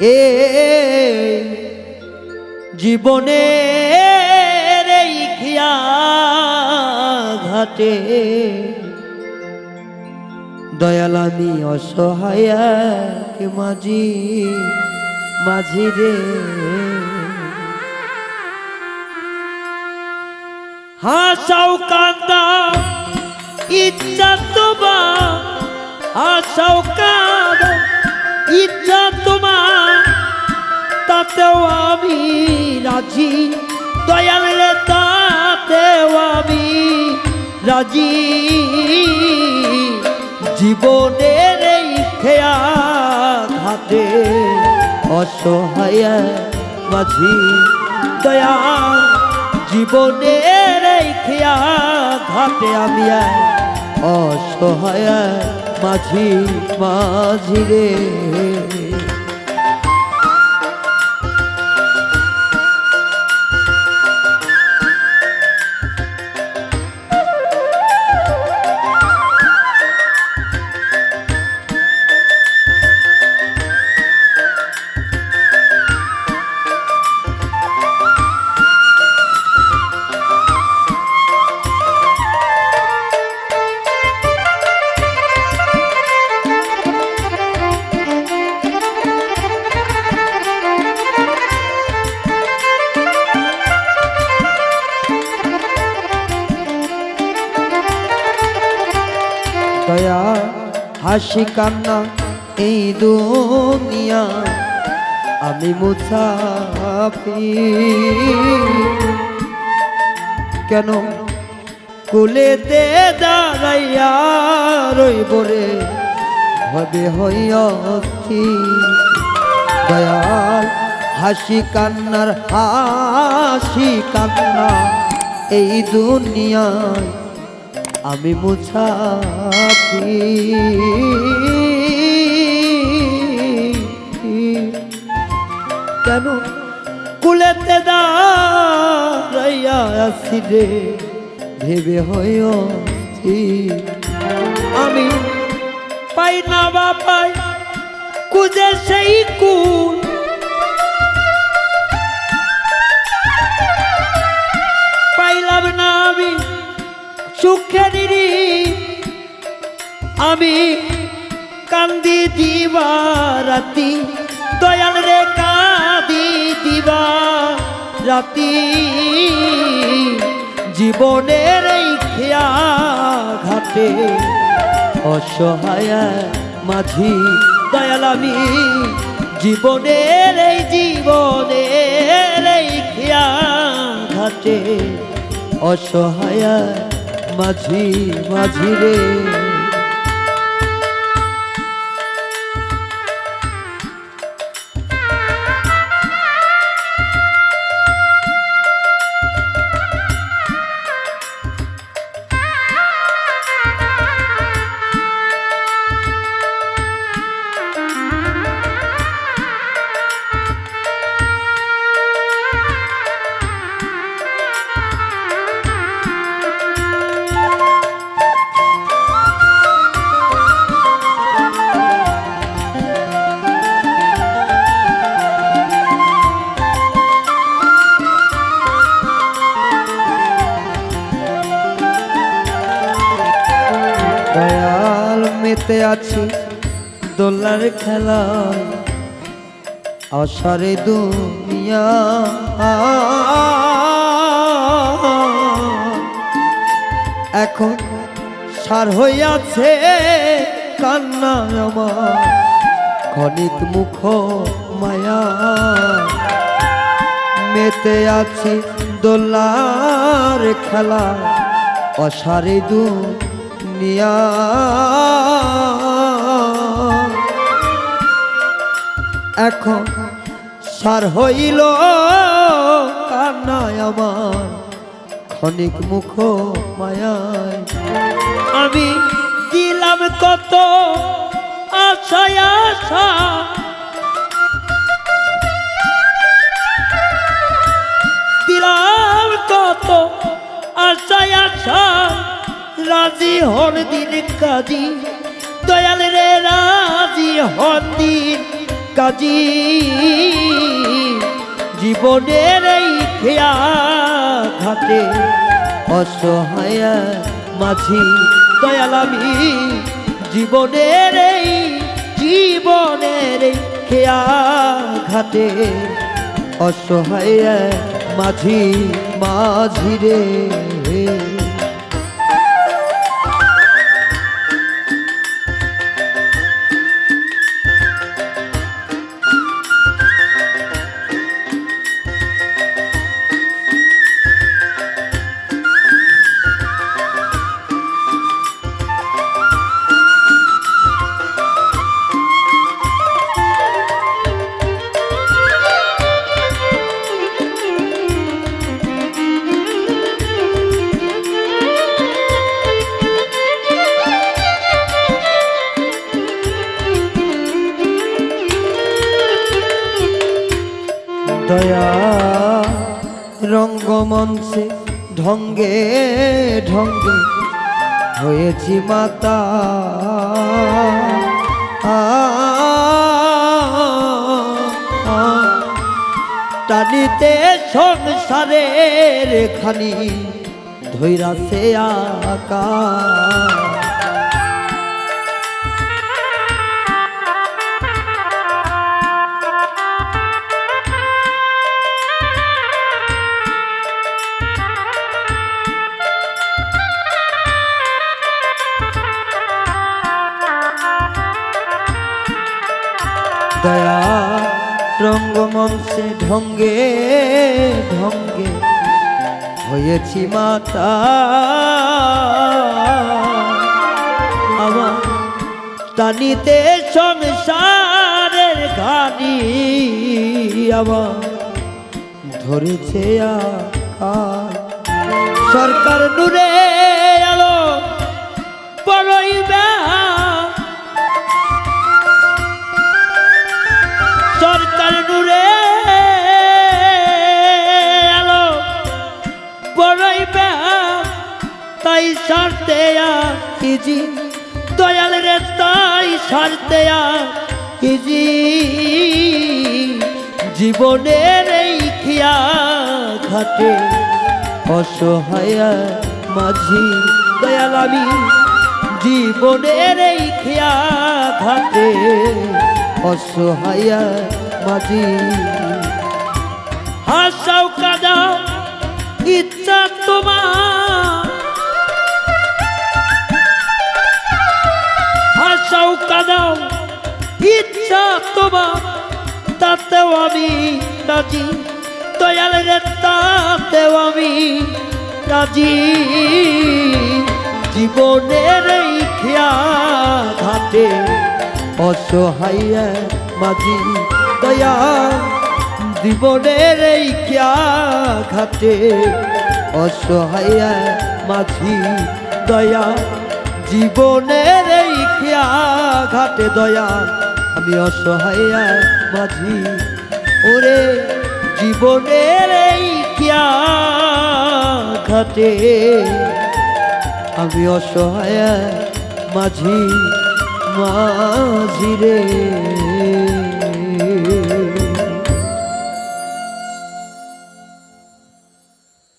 এ জীবনে ঘাটে দয়াল আমি অসহায় মাঝি মাঝি রে। হাসাও কান্দা, ইচ্ছা তোমার হাসাও কান্দা ইচ্ছা তোমার, তাতেও আমি রাজি। দয়াল রে, তাতেও আমি রাজি। জীবনের এই খেয়া অসহায় মাঝি দয়া জীবনের এই খেয়া ঘাটে আমি অসহায় মাঝি মাঝি রে। দয়া হাসি কান্না এই দুনিয়া। আমি মুসাফি কেন কুলেতে দাঁড়াইয়া রইব রে? হবে হইয়া দয়াল, হাসি কান্নার হাসি কান্না এই দুনিয়ায় আমি মুছাফি। কেন কুলেতে দাঁড়াইয়া আসি রে? ভেবে হইছি আমি পাই না বা পাই কুজে সেই কুল আমি কান্দি দিবা রাতি, দয়াল রে কাঁদি দিবা রাতি। জীবনের এই খেয়া ঘাটে অসহায় মাঝি, দয়াল আমি, জীবনের এই জীবনের এই খেয়া ঘাটে অসহায় মাঝি মাঝি রে। আছি দোলার খেলায় অসারে দুনিয়া। এখন সার হইয়াছে কান্না আমার ক্ষণিক মুখ মায়া। মেতে আছি দোলার খেলা, অসারে দুনিয়া। এখন সার হইল কান্নায় আমার ক্ষণিক মুখ মায়ায়। আমি দিলাম কত আশায় আশা। দিলাম কত আশায় আশা। রাজি হন দিন কাজী, দয়াল রে রাজি হন দিন কাজী, জীবনের এই খেয়া ঘাটে অসহায় মাঝি, দয়াল আমি, জীবনের এই জীবনের এই খেয়া ঘাটে অসহায় মাঝি মাঝি রে। দয়া রঙ্গমঞ্চে ঢঙ্গে ঢঙ্গে হয়েছি মাতা। টানিতে সংসারের খানি ধৈরাছে আকা রঙ্গমঞ্চে ঢঙ্গে ঢঙ্গে হয়েছি মাতা। আমার টানিতে সংসারের ঘানি আমার ধরেছে সরকার নূরে আলো বড়ই বেহা ইজি। দয়াল রে, তাই সারতে ইজি। জীবনের এই খিয়া ঘাটে অসহায় মাঝি। দয়াল, আমি জীবনের এই খেয়া ঘাটে অসহায় মাঝি। হাসাও কাদাও ইচ্ছা তোমার হাসাও কাদাও, ইচ্ছা তোমার তাতেও আমি রাজি। দয়াল রে, তাতেও আমি রাজি। জীবনের এই খেয়া ঘাটে অসহায় মাঝি দয়া জীবনের এই খেয়া ঘাটে অসহায় মাঝি দয়া জীবনের এই খেয়া ঘাটে দয়া, আমি অসহায় মাঝি। ওরে জীবনের এই কিয়া ঘাটে, আমি অসহায় মাঝি মাঝি রে।